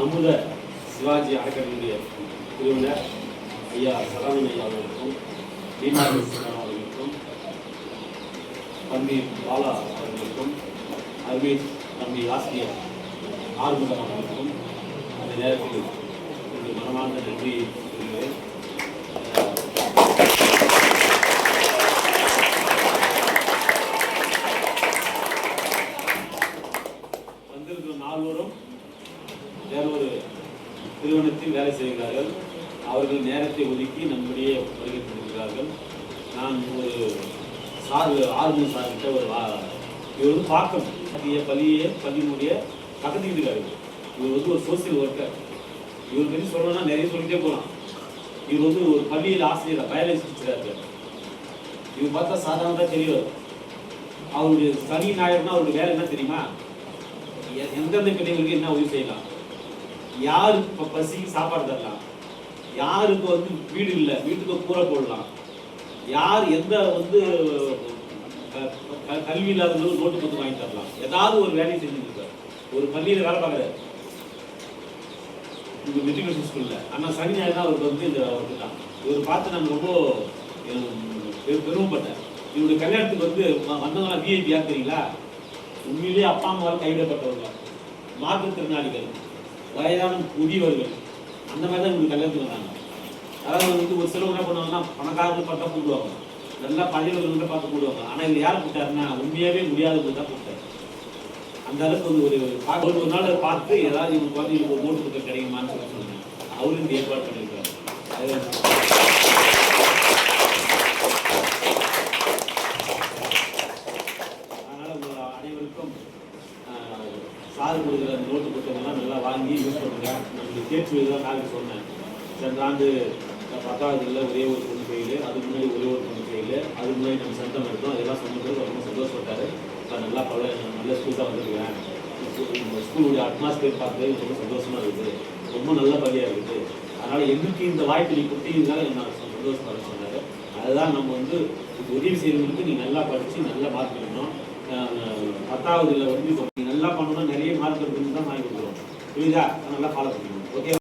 அமுத சிவாஜி அறக்கட்டளையுடைய குழுவினர் ஐயா சரவணன் ஐயா அவர்களுக்கும் பீமாரி அவர்களுக்கும் தம்பி பாலா அவர்களுக்கும் அருமை தம்பி ஆசிரியர் ஆறுமுகம் அவர்களுக்கும் அந்த நேரத்தில் ஒரு மனமார்ந்த நன்றி கூறுகிறேன். வந்திருக்கிற நால்வரும் வேறொரு நிறுவனத்தில் வேலை செய்கிறார்கள். அவர்கள் நேரத்தை ஒதுக்கி நம்முடைய வருகை கொண்டிருக்கிறார்கள் நான் ஒரு சார் ஆர்வம் சார்கிட்ட ஒரு வா- இவர் வந்து பார்க்கணும் மத்திய பள்ளியே பள்ளியினுடைய பக்கத்து இவர் வந்து ஒரு சோசியல் ஒர்க்கர் இவர் பற்றி சொல்லணும்னா நிறைய சொல்லிட்டே போகலாம் இவர் வந்து ஒரு பள்ளியில் ஆசிரியர் பயாலஜி டீச்சராக இருக்கார். இவர் பார்த்தா சாதாரணமாக தெரியும் அவருடைய சனி ஞாயிறுனா அவருடைய வேலை என்ன தெரியுமா? எ- எந்தெந்த பிள்ளைங்களுக்கு என்ன உதவி செய்யலாம்? யாருக்கு இப்போ பசிக்கு சாப்பாடு தரலாம்? யாருக்கு வந்து வீடு இல்லை வீட்டுக்கு கூரை போடலாம்? யார் எந்த வந்து கல்வி இல்லாதவங்களுக்கு நோட்டு புத்தகம் வாங்கி தரலாம்? ஏதாவது ஒரு வேலையை செஞ்சுட்டு ஒரு பள்ளியில் வேலை பார்க்குறாரு. இந்த மெட்ரிகுலேஷன் ஸ்கூலில் ஆனால் சனி ஞாயிறு தான் அவருக்கு வந்து இந்த வந்துட்டான் தான். இவர் பார்த்து நான் ரொம்ப பெருமைப்பட்டேன். இவருடைய கல்யாணத்துக்கு வந்து வந்தவங்களாம் விஐபி யார் தெரியுங்களா? உண்மையிலேயே அப்பா அம்மாவால் கைவிடப்பட்டவங்க மாற்றுத்திறனாளிகள். வயதான முதியவர்கள் அந்த மாதிரி தான் இவங்க கல்யாணத்துக்கு வந்தாங்க அதாவது வந்து ஒரு சிலவங்க என்ன பண்ணுவாங்கன்னா பணக்காரர்கள் பார்த்தா கூடுவாங்க நல்லா பழையவர்கள்ட்ட பார்த்து கூடுவாங்க ஆனால் இவர் யார் கூப்பிட்டாருன்னா உண்மையாகவே முடியாதவங்க தான் கூப்பிட்டாரு. அந்த அளவுக்கு வந்து ஒரு பார்க்க ஒரு நாள் பார்த்து ஏதாவது இவங்க குழந்தைங்களுக்கு ஒரு நோட்டு கிடைக்குமான்னு சொல்லி சொன்னேன் அவரும் இந்த ஏற்பாடு பண்ணியிருக்காரு. அது சார் கொடுக்குற அந்த நோட்டு புத்தகம்லாம் நல்லா வாங்கி யூஸ் பண்ணுங்க. நம்மளுக்கு தேர்ச்சி தான் நாளைக்கு சொன்னேன். சென்ற ஆண்டு பத்தாவதுல ஒரே ஒரு பொண்ணு ஃபெயிலு அதுக்கு முன்னாடி ஒரே ஒரு பொண்ணு ஃபெயிலு அதுக்கு முன்னாடி நம்ம சட்டம் எடுத்தோம் அதெல்லாம் சொன்னது ரொம்ப சந்தோஷப்பட்டாரு. நான் நல்லா பல நல்ல ஸ்கூல் தான் வந்துருக்கேன். ஸ்கூலுடைய அட்மாஸ்பியர் பார்த்து ரொம்ப சந்தோஷமாக இருக்குது. ரொம்ப நல்ல பள்ளியாக இருக்குது. அதனால் எங்களுக்கு இந்த வாய்ப்பு நீ கொடுத்தீங்கனால நான் சந்தோஷப்பட சொன்னார் அதுதான் நம்ம வந்து உதவி செய்யறவங்களுக்கு நீ நல்லா படித்து நல்லா பார்த்துக்கணும் பத்தாவதுல வந்து இப்போ நல்லா பண்ணணும் நிறைய மார்க் எடுக்கணும்னு தான் வாங்கி கொடுக்குறோம். புரியுதா? நல்லா ஃபாலோ பண்ணிக்கணும் ஓகே